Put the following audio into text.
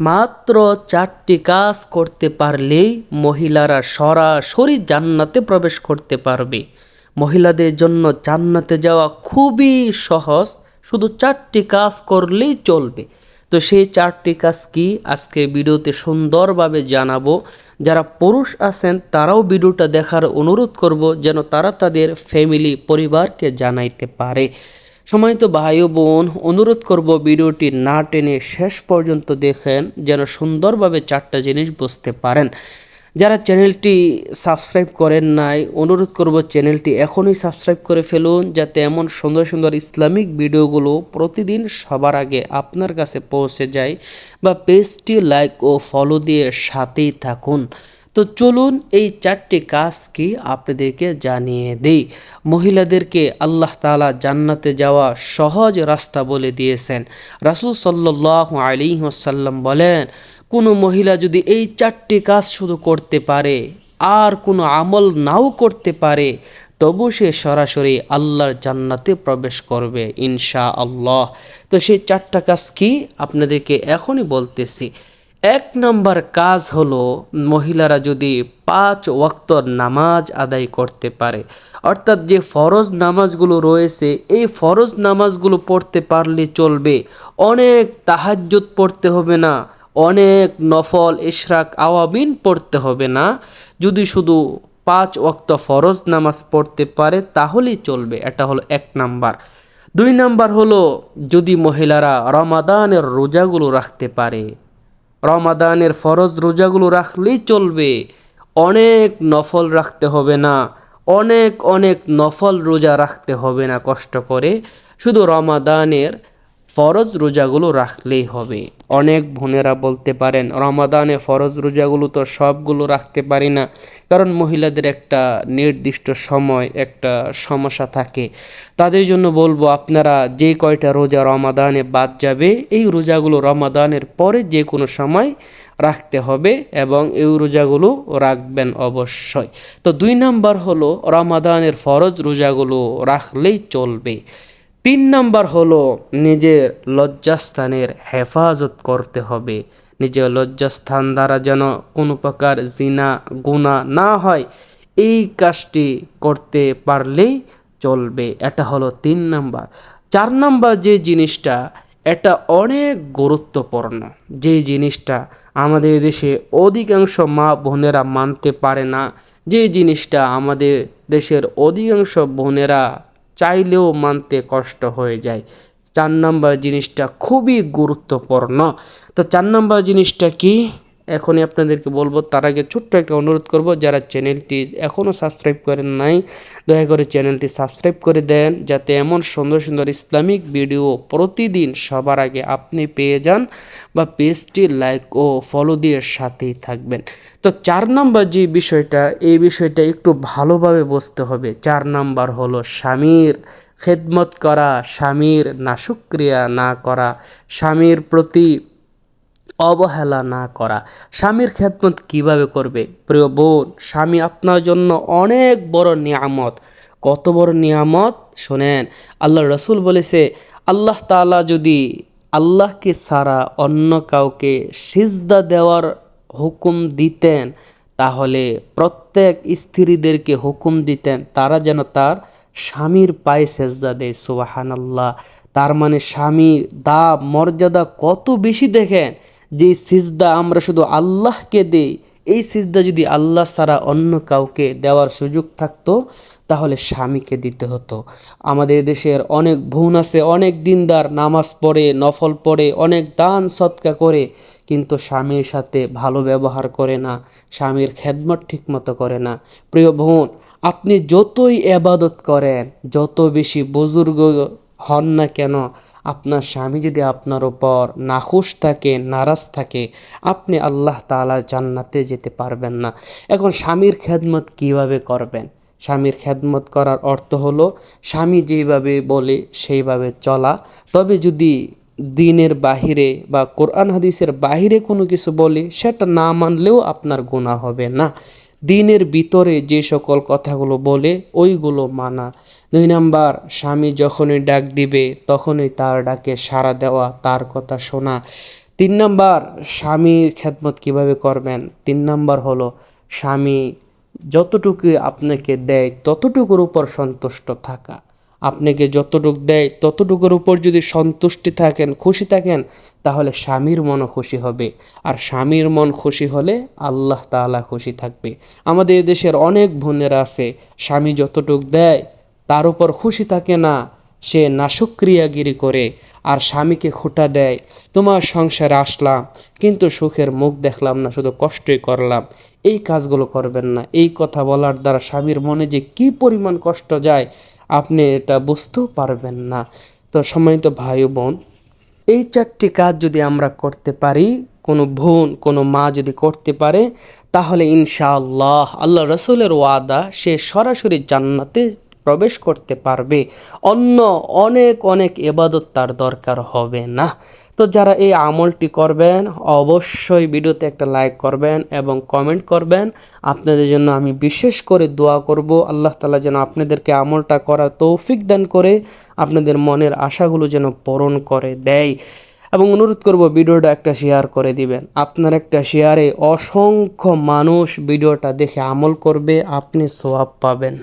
মাত্র চারটি কাজ করতে পারলেই মহিলারা সরাসরি জান্নাতে প্রবেশ করতে পারবে। মহিলাদের জন্য জান্নাতে যাওয়া খুবই সহজ, শুধু চারটি কাজ করলেই চলবে। তো সেই চারটি কাজ কি আজকে ভিডিওতে সুন্দরভাবে জানাব। যারা পুরুষ আছেন, তারাও ভিডিওটা দেখার অনুরোধ করব যেন তারা তাদের ফ্যামিলি পরিবারকে জানাইতে পারে। সময় তো ভাই ও বোন, অনুরোধ করব ভিডিওটি না টেনে শেষ পর্যন্ত দেখেন, যেন সুন্দরভাবে চারটা জিনিস বুঝতে পারেন। যারা চ্যানেলটি সাবস্ক্রাইব করেন নাই, অনুরোধ করব চ্যানেলটি এখনই সাবস্ক্রাইব করে ফেলুন, যাতে এমন সুন্দর সুন্দর ইসলামিক ভিডিওগুলো প্রতিদিন সবার আগে আপনার কাছে পৌঁছে যায় বা পেজটি লাইক ও ফলো দিয়ে সাথেই থাকুন। তো চলুন এই চারটি কাজ কি আপনাদেরকে জানিয়ে দেই। মহিলাদেরকে আল্লাহ তালা জান্নাতে যাওয়া সহজ রাস্তা বলে দিয়েছেন। রাসুল সাল্লাহ আলী ওসাল্লাম বলেন, কোনো মহিলা যদি এই চারটি কাজ শুধু করতে পারে, আর কোনো আমল নাও করতে পারে, তবু সে সরাসরি আল্লাহর জান্নাতে প্রবেশ করবে ইনশা আল্লাহ তো সেই চারটা কাজ কি? আপনাদেরকে এখনই বলতেছি। এক নম্বর কাজ হলো মহিলারা যদি পাঁচ ওয়াক্ত নামাজ আদায় করতে পারে, অর্থাৎ যে ফরজ নামাজগুলো রয়েছে, এই ফরজ নামাজগুলো পড়তে পারলে চলবে। অনেক তাহাজ্জুদ পড়তে হবে না, অনেক নফল, ইশরাক, আওয়াবিন পড়তে হবে না। যদি শুধু পাঁচ ওয়াক্ত ফরজ নামাজ পড়তে পারে, তাহলেই চলবে। এটা হলো এক নাম্বার। দুই নাম্বার হলো যদি মহিলারা রমাদানের রোজাগুলো রাখতে পারে রমাদানের ফরজ রোজাগুলো রাখলেই চলবে। অনেক নফল রাখতে হবে না। অনেক অনেক নফল রোজা রাখতে হবে না কষ্ট করে। শুধু রমাদানের ফরজ রোজাগুলো রাখলেই হবে। অনেক বোনেরা বলতে পারেন, রমাদানে ফরজ রোজাগুলো তো সবগুলো রাখতে পারি না। কারণ মহিলাদের একটা নির্দিষ্ট সময়, একটা সমস্যা থাকে। তাদের জন্য বলব, আপনারা যে কয়টা রোজা রমাদানে বাদ যাবে, এই রোজাগুলো রমাদানের পরে যে কোনো সময় রাখতে হবে এবং এই রোজাগুলো রাখবেন অবশ্যই। তো দুই নাম্বার হলো, রমাদানের ফরজ রোজাগুলো রাখলেই চলবে। তিন নাম্বার হলো নিজের লজ্জাস্থানের হেফাজত করতে হবে। নিজের লজ্জাস্থান দ্বারা যেন কোনো প্রকার জিনা গুণা না হয়, এই কাজটি করতে পারলেই চলবে। এটা হলো তিন নাম্বার। চার নাম্বার যে জিনিসটা, এটা অনেক গুরুত্বপূর্ণ। যে জিনিসটা আমাদের দেশে অধিকাংশ মা বোনেরা মানতে পারে না, যে জিনিসটা আমাদের দেশের অধিকাংশ বোনেরা চাইলেও মানতে কষ্ট হয়ে যায়। চার নম্বর জিনিসটা খুবই গুরুত্বপূর্ণ। তো চার নম্বর জিনিসটা কি? এখনই আপনাদেরকে বলব, তার আগে ছোট্ট একটা অনুরোধ করব, যারা চ্যানেলটি এখনও সাবস্ক্রাইব করেন নাই, দয়া করে চ্যানেলটি সাবস্ক্রাইব করে দেন, যাতে এমন সুন্দর সুন্দর ইসলামিক ভিডিও প্রতিদিন সবার আগে আপনি পেয়ে যান বা পেজটি লাইক ও ফলো দিয়ে সাথেই থাকবেন। তো চার নাম্বার যে বিষয়টা, এই বিষয়টা একটু ভালোভাবে বুঝতে হবে। চার নাম্বার হলো স্বামীর খেদমত করা, স্বামীর নাশক্রিয়া না করা, স্বামীর প্রতি অবহেলা না করা। স্বামীর খেদমত কীভাবে করবে? প্রিয় বোন, স্বামী আপনার জন্য অনেক বড় নিয়ামত। কত বড় নিয়ামত? শোনেন, আল্লাহ রসুল বলেছে, আল্লাহ তালা যদি আল্লাহকে ছাড়া অন্য কাউকে সিজদা দেওয়ার হুকুম দিতেন, তাহলে প্রত্যেক স্ত্রীদেরকে হুকুম দিতেন, তারা যেন তার স্বামীর পায়ে সেজদা দেয়। সুবাহান আল্লাহ তার মানে স্বামী দা মর্যাদা কত বেশি দেখেন? যে সিজদা আমরা শুধু আল্লাহকে দেই, এই সিজদা যদি আল্লাহ ছাড়া অন্য কাউকে দেওয়ার সুযোগ থাকতো, তাহলে স্বামীকে দিতে হতো। আমাদের দেশের অনেক বোন আছে, অনেক দিনদার, নামাজ পড়ে, নফল পড়ে, অনেক দান সৎকা করে, কিন্তু স্বামীর সাথে ভালো ব্যবহার করে না, স্বামীর খেদমত ঠিকমতো করে না। প্রিয় বোন, আপনি যতই এবাদত করেন, যত বেশি বুজুর্গ হন না কেন আপনার স্বামী যদি আপনার ওপর নাখুশ থাকে, নারাজ থাকে, আপনি আল্লাহ তালা জান্নাতে যেতে পারবেন না। এখন স্বামীর খেদমত কীভাবে করবেন? স্বামীর খেদমত করার অর্থ হলো, স্বামী যেভাবে বলে সেইভাবে চলা। তবে যদি দিনের বাহিরে বা কোরআন হাদিসের বাহিরে কোনো কিছু বলে, সেটা না মানলেও আপনার গুণা হবে না। দিনের ভিতরে যে সকল কথাগুলো বলে, ওইগুলো মানা। দুই নাম্বার, স্বামী যখনই ডাক দিবে, তখনই তার ডাকে সাড়া দেওয়া, তার কথা শোনা। তিন নাম্বার, স্বামীর খেদমত কীভাবে করবেন? তিন নাম্বার হলো, স্বামী যতটুকু আপনাকে দেয়, ততটুকুর উপর সন্তুষ্ট থাকা। আপনাকে যতটুক দেয়, ততটুকুর উপর যদি সন্তুষ্টি থাকেন, খুশি থাকেন, তাহলে স্বামীর মনও খুশি হবে। আর স্বামীর মন খুশি হলে আল্লাহ তাআলা খুশি থাকবে। আমাদের দেশের অনেক বোনেরা আছে, স্বামী যতটুক দেয়, তার উপর খুশি থাকে না, সে নাশক্রিয়াগিরি করে, আর স্বামীকে খোটা দেয়, তোমার সংসারে আসলাম, কিন্তু সুখের মুখ দেখলাম না, শুধু কষ্টই করলাম। এই কাজগুলো করবেন না। এই কথা বলার দ্বারা স্বামীর মনে যে কি পরিমাণ কষ্ট যায় আপনি এটা বুঝতেও পারবেন না। তো সম্মানিত ভাই বোন, এই চারটি কাজ যদি আমরা করতে পারি, কোনো বোন, কোনো মা যদি করতে পারে, তাহলে ইনশাআল্লাহ আল্লাহ রসুলের ওয়াদা সে সরাসরি জান্নাতে প্রবেশ করতে পারবে। অন্য অনেক অনেক এবাদত তার দরকার হবে না। তো যারা এই আমলটি করবেন, অবশ্যই ভিডিওতে একটা লাইক করবেন এবং কমেন্ট করবেন। আপনাদের জন্য আমি বিশেষ করে দোয়া করব। আল্লাহ তালা যেন আপনাদেরকে আমলটা করা তৌফিক দান করে, আপনাদের মনের আশাগুলো যেন পূরণ করে দেয়। এবং অনুরোধ করব ভিডিওটা একটা শেয়ার করে দিবেন। আপনার একটা শেয়ারে অসংখ্য মানুষ ভিডিওটা দেখে আমল করবে, আপনি সোয়াব পাবেন।